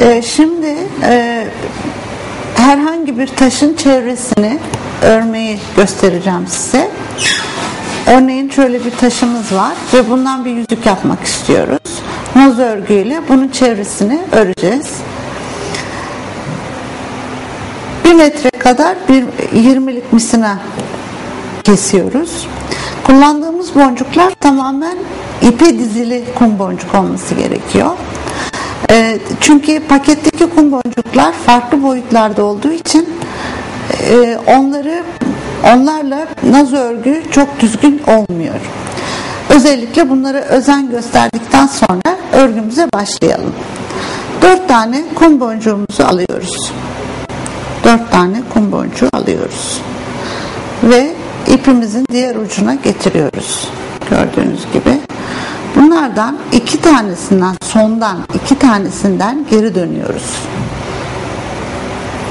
Ee, şimdi e, herhangi bir taşın çevresini örmeyi göstereceğim size. Örneğin şöyle bir taşımız var ve bundan bir yüzük yapmak istiyoruz. Moz örgüyle bunun çevresini öreceğiz. Bir metre kadar bir 20'lik misina kesiyoruz. Kullandığımız boncuklar tamamen ipe dizili kum boncuk olması gerekiyor. E, çünkü paketteki kum boncuklar farklı boyutlarda olduğu için e, onları onlarla naz örgü çok düzgün olmuyor. Özellikle bunları özen gösterdikten sonra örgümüze başlayalım. Dört tane kum boncuğumuzu alıyoruz. Dört tane kum boncuğu alıyoruz. Ve ipimizin diğer ucuna getiriyoruz. Gördüğünüz gibi. Bunlardan iki tanesinden sondan iki tanesinden geri dönüyoruz.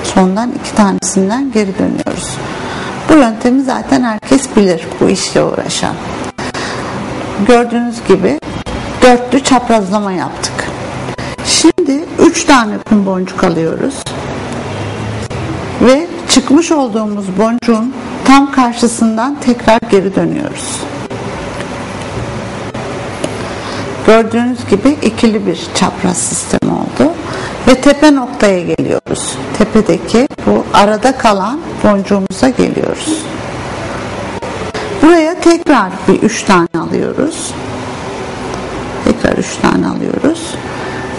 Sondan iki tanesinden geri dönüyoruz. Bu yöntemi zaten herkes bilir bu işle uğraşan. Gördüğünüz gibi dörtlü çaprazlama yaptık. Şimdi üç tane kum boncuk alıyoruz. Ve çıkmış olduğumuz boncuğun tam karşısından tekrar geri dönüyoruz. Gördüğünüz gibi ikili bir çapraz sistem oldu. Ve tepe noktaya geliyoruz. Tepedeki bu arada kalan boncuğumuza geliyoruz. Buraya tekrar bir üç tane alıyoruz. Tekrar üç tane alıyoruz.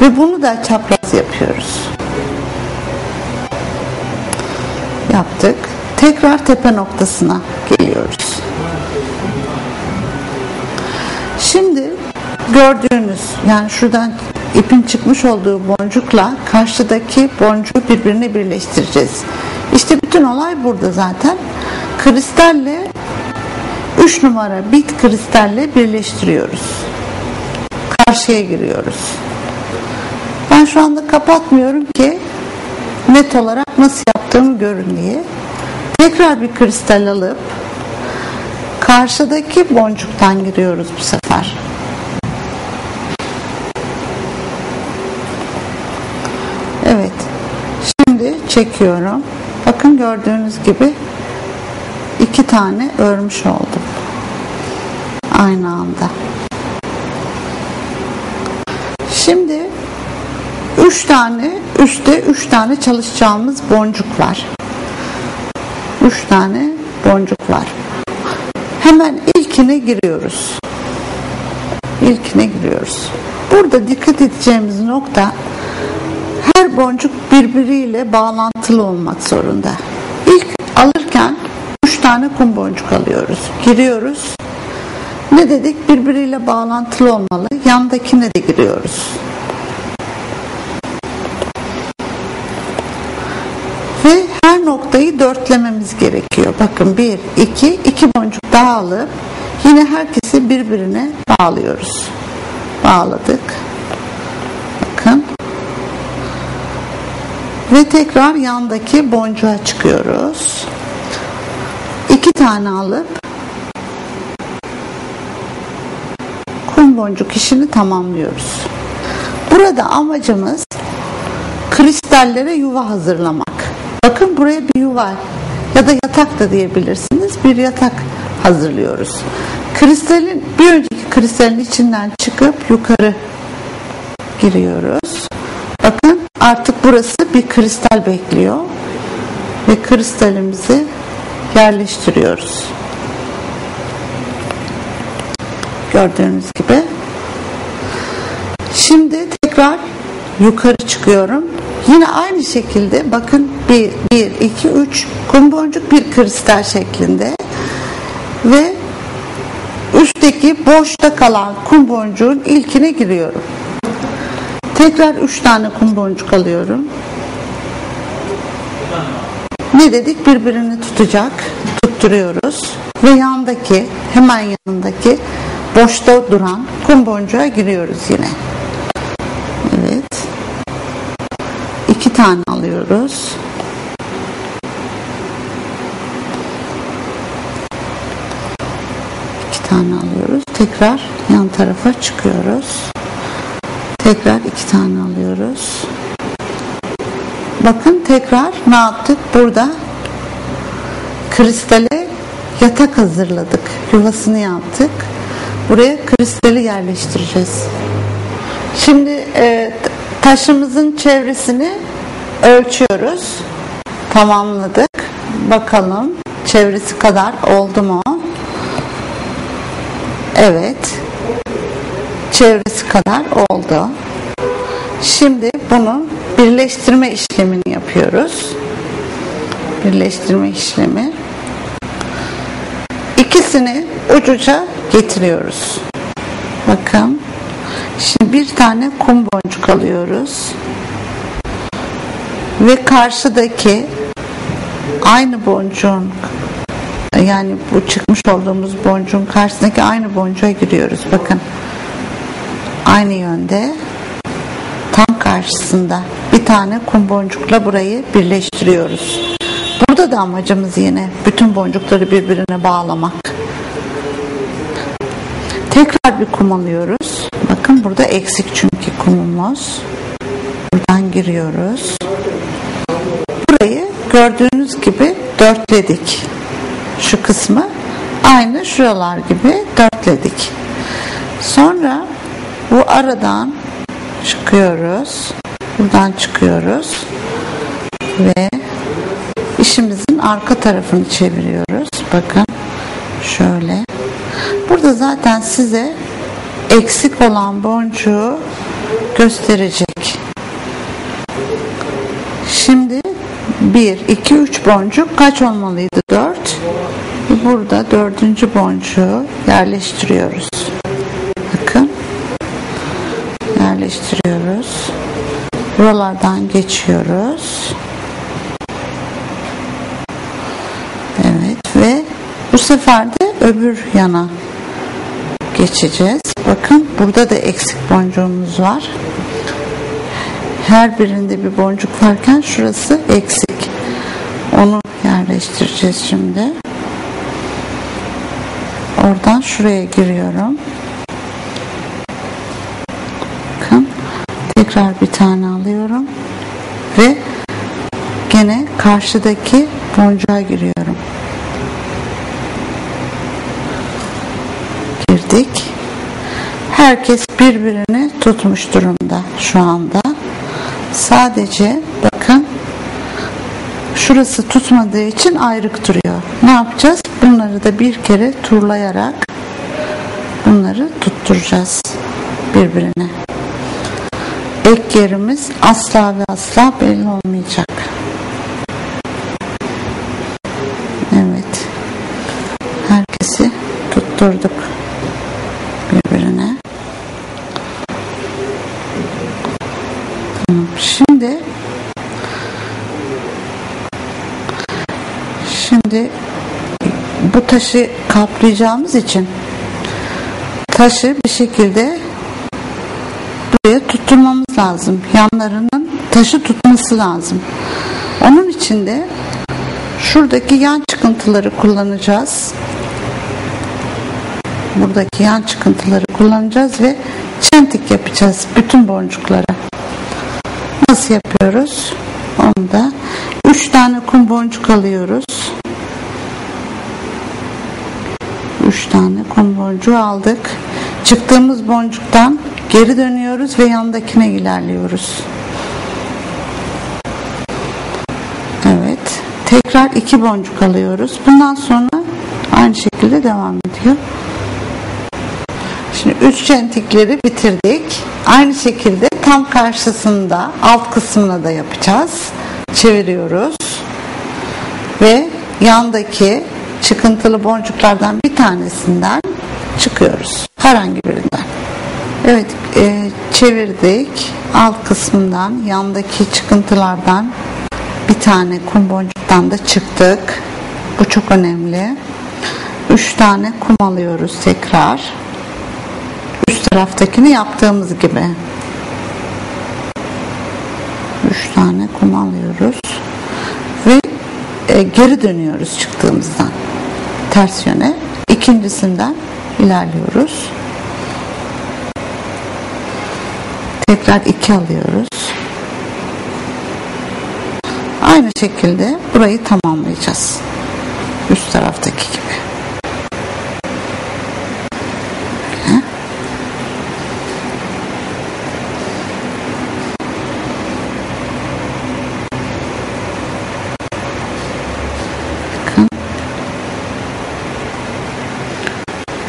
Ve bunu da çapraz yapıyoruz. Yaptık. Tekrar tepe noktasına geliyoruz. Gördüğünüz yani şuradan ipin çıkmış olduğu boncukla karşıdaki boncuğu birbirine birleştireceğiz. İşte bütün olay burada zaten. Kristalle 3 numara bit kristalle birleştiriyoruz. Karşıya giriyoruz. Ben şu anda kapatmıyorum ki net olarak nasıl yaptığımı görün diye. Tekrar bir kristal alıp karşıdaki boncuktan giriyoruz bu sefer. Evet. Şimdi çekiyorum. Bakın gördüğünüz gibi iki tane örmüş oldum. Aynı anda. Şimdi üç tane üstte üç tane çalışacağımız boncuk var. Üç tane boncuk var. Hemen ilkine giriyoruz. İlkine giriyoruz. Burada dikkat edeceğimiz nokta her boncuk birbiriyle bağlantılı olmak zorunda. İlk alırken üç tane kum boncuk alıyoruz. Giriyoruz. Ne dedik? Birbiriyle bağlantılı olmalı. Yandakine de giriyoruz. Ve her noktayı dörtlememiz gerekiyor. Bakın bir, iki, iki boncuk daha alıp yine herkesi birbirine bağlıyoruz. Bağladık. Bakın. Ve tekrar yandaki boncuğa çıkıyoruz. İki tane alıp kum boncuk işini tamamlıyoruz. Burada amacımız kristallere yuva hazırlamak. Bakın buraya bir yuva ya da yatak da diyebilirsiniz. Bir yatak hazırlıyoruz. Kristalin bir önceki kristalin içinden çıkıp yukarı giriyoruz. Bakın artık burası bir kristal bekliyor ve kristalimizi yerleştiriyoruz. Gördüğünüz gibi. Şimdi tekrar yukarı çıkıyorum. Yine aynı şekilde bakın 1, 1, 2, 3 kum boncuk bir kristal şeklinde ve üstteki boşta kalan kum boncuğun ilkine giriyorum. Tekrar 3 tane kum boncuk alıyorum. Ne dedik? Birbirini tutacak. Tutturuyoruz. Ve yandaki hemen yanındaki boşta duran kum boncuğa giriyoruz yine. Evet. İki tane alıyoruz. İki tane alıyoruz. Tekrar yan tarafa çıkıyoruz. Tekrar iki tane alıyoruz. bakın tekrar ne yaptık? Burada kristale yatak hazırladık. Yuvasını yaptık. Buraya kristali yerleştireceğiz. Şimdi e, taşımızın çevresini ölçüyoruz. Tamamladık. Bakalım çevresi kadar oldu mu? Evet. Çevresi kadar oldu. Şimdi bunun birleştirme işlemini yapıyoruz. Birleştirme işlemi. İkisini ucuca getiriyoruz. Bakın. Şimdi bir tane kum boncuk alıyoruz. Ve karşıdaki aynı boncuğun yani bu çıkmış olduğumuz boncuğun karşısındaki aynı boncuğa giriyoruz. Bakın. Aynı yönde tam karşısında bir tane kum boncukla burayı birleştiriyoruz. Burada da amacımız yine bütün boncukları birbirine bağlamak. Tekrar bir kum alıyoruz. Bakın burada eksik çünkü kumumuz. Buradan giriyoruz. Burayı gördüğünüz gibi dörtledik. Şu kısmı aynı şuralar gibi dörtledik. Sonra bu aradan çıkıyoruz. Buradan çıkıyoruz. Ve işimizin arka tarafını çeviriyoruz. Bakın şöyle. Burada zaten size eksik olan boncuğu gösterecek. Şimdi 1, 2, 3 boncuk kaç olmalıydı? 4. Burada dördüncü boncuğu yerleştiriyoruz. Bakın. Yerleştiriyoruz. Buralardan geçiyoruz. Evet ve bu sefer de öbür yana geçeceğiz. Bakın burada da eksik boncuğumuz var. Her birinde bir boncuk varken şurası eksik. Onu yerleştireceğiz şimdi. Oradan şuraya giriyorum. Bakın tekrar bir tane alıyorum ve gene karşıdaki boncuğa giriyorum. Girdik. Herkes birbirini tutmuş durumda şu anda. Sadece bakın şurası tutmadığı için ayrık duruyor. Ne yapacağız? Bunları da bir kere turlayarak bunları tutturacağız birbirine. Ek yerimiz asla ve asla belli olmayacak. Evet. Herkesi tutturduk birbirine. Şimdi şimdi bu taşı kaplayacağımız için taşı bir şekilde buraya tutturmamız lazım. Yanlarının taşı tutması lazım. Onun için de şuradaki yan çıkıntıları kullanacağız. Buradaki yan çıkıntıları kullanacağız ve çentik yapacağız bütün boncuklara. Nasıl yapıyoruz? Onu da 3 tane kum boncuk alıyoruz. 3 tane kum boncuğu aldık. Çıktığımız boncuktan geri dönüyoruz ve yandakine ilerliyoruz. Evet. Tekrar iki boncuk alıyoruz. Bundan sonra aynı şekilde devam ediyor. Şimdi üç çentikleri bitirdik. Aynı şekilde tam karşısında alt kısmına da yapacağız. Çeviriyoruz. Ve yandaki çıkıntılı boncuklardan bir tanesinden çıkıyoruz. Herhangi birinden. Evet e, çevirdik. Alt kısmından yandaki çıkıntılardan bir tane kum boncuktan da çıktık. Bu çok önemli. Üç tane kum alıyoruz tekrar. Üst taraftakini yaptığımız gibi. Üç tane kum alıyoruz. Ve e, geri dönüyoruz çıktığımızdan. Ters yöne. İkincisinden ilerliyoruz. Tekrar iki alıyoruz. Aynı şekilde burayı tamamlayacağız. Üst taraftaki gibi.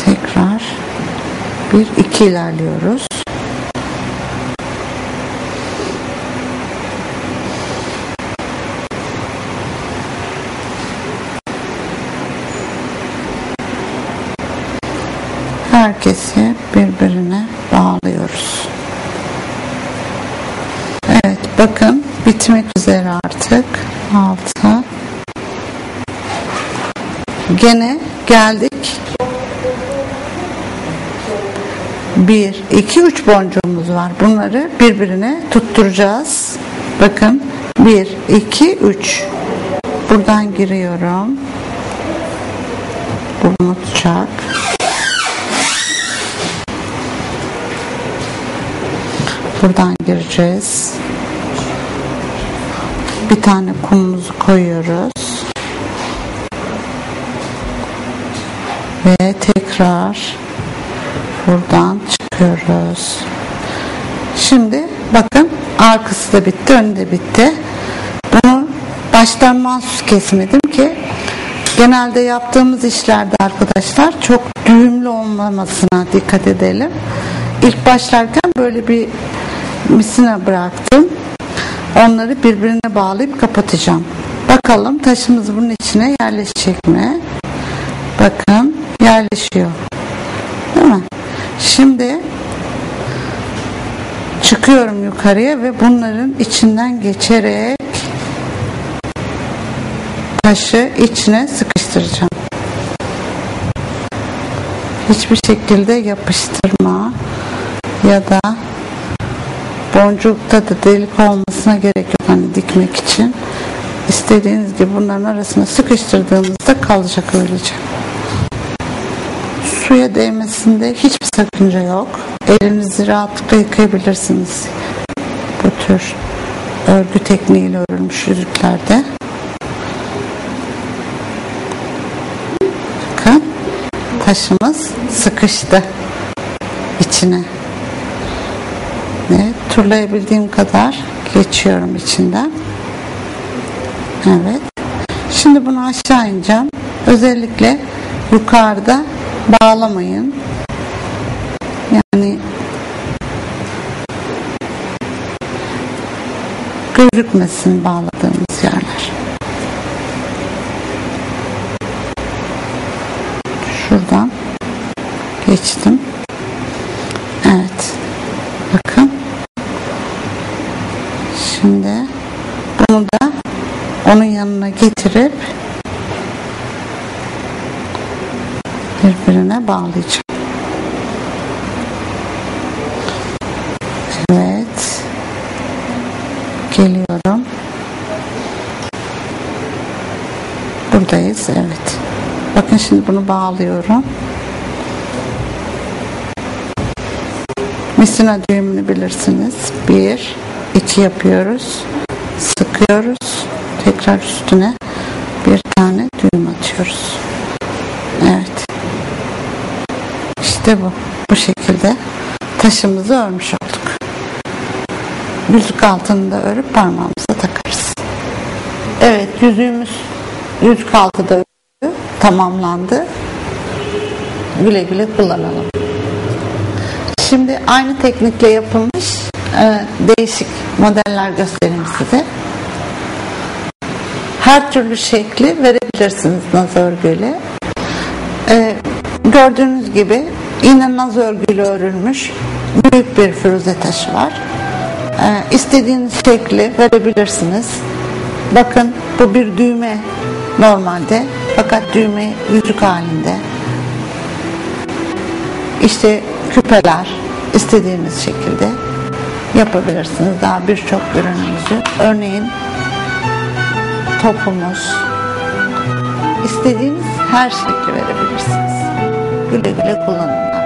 Tekrar bir iki ilerliyoruz. Herkesi birbirine bağlıyoruz. Evet bakın bitmek üzere artık altı. Gene geldik. Bir, iki, üç boncuğumuz var. Bunları birbirine tutturacağız. Bakın bir, iki, üç. Buradan giriyorum. Burnu tutacak. Buradan gireceğiz. Bir tane kumumuzu koyuyoruz. Ve tekrar buradan çıkıyoruz. Şimdi bakın arkası da bitti, önü de bitti. Bunu baştan mahsus kesmedim ki genelde yaptığımız işlerde arkadaşlar çok düğümlü olmamasına dikkat edelim. İlk başlarken böyle bir misina bıraktım. Onları birbirine bağlayıp kapatacağım. Bakalım taşımız bunun içine yerleşecek mi? Bakın yerleşiyor. Değil mi? Şimdi çıkıyorum yukarıya ve bunların içinden geçerek taşı içine sıkıştıracağım. Hiçbir şekilde yapıştırma ya da boncukta da delik olmasına gerek yok hani dikmek için. İstediğiniz gibi bunların arasına sıkıştırdığınızda kalacak öylece. Suya değmesinde hiçbir sakınca yok. Elinizi rahatlıkla yıkayabilirsiniz. Bu tür örgü tekniğiyle örülmüş yüzüklerde. Bakın taşımız sıkıştı içine turlayabildiğim kadar geçiyorum içinden. Evet. Şimdi bunu aşağı ineceğim. Özellikle yukarıda bağlamayın. Yani gözükmesin bağladığımız yerler. Şuradan geçtim. Evet. Bakın. Şimdi bunu da onun yanına getirip birbirine bağlayacağım. Evet. Geliyorum. Buradayız. Evet. Bakın şimdi bunu bağlıyorum. Misina düğümünü bilirsiniz. Bir, iki yapıyoruz. Sıkıyoruz. Tekrar üstüne bir tane düğüm atıyoruz. Evet. İşte bu. Bu şekilde taşımızı örmüş olduk. Yüzük altını da örüp parmağımıza takarız. Evet yüzüğümüz yüzük altı da örüldü. Tamamlandı. Güle güle kullanalım. Şimdi aynı teknikle yapılmış e, değişik modeller göstereyim size. Her türlü şekli verebilirsiniz naz örgüyle. E, gördüğünüz gibi yine naz örgüyle örülmüş büyük bir firuze taşı var. E, istediğiniz şekli verebilirsiniz. Bakın bu bir düğme normalde fakat düğme yüzük halinde. İşte küpeler istediğiniz şekilde yapabilirsiniz. Daha birçok ürünümüzü. Örneğin topumuz istediğiniz her şekli verebilirsiniz. Güle güle kullanın.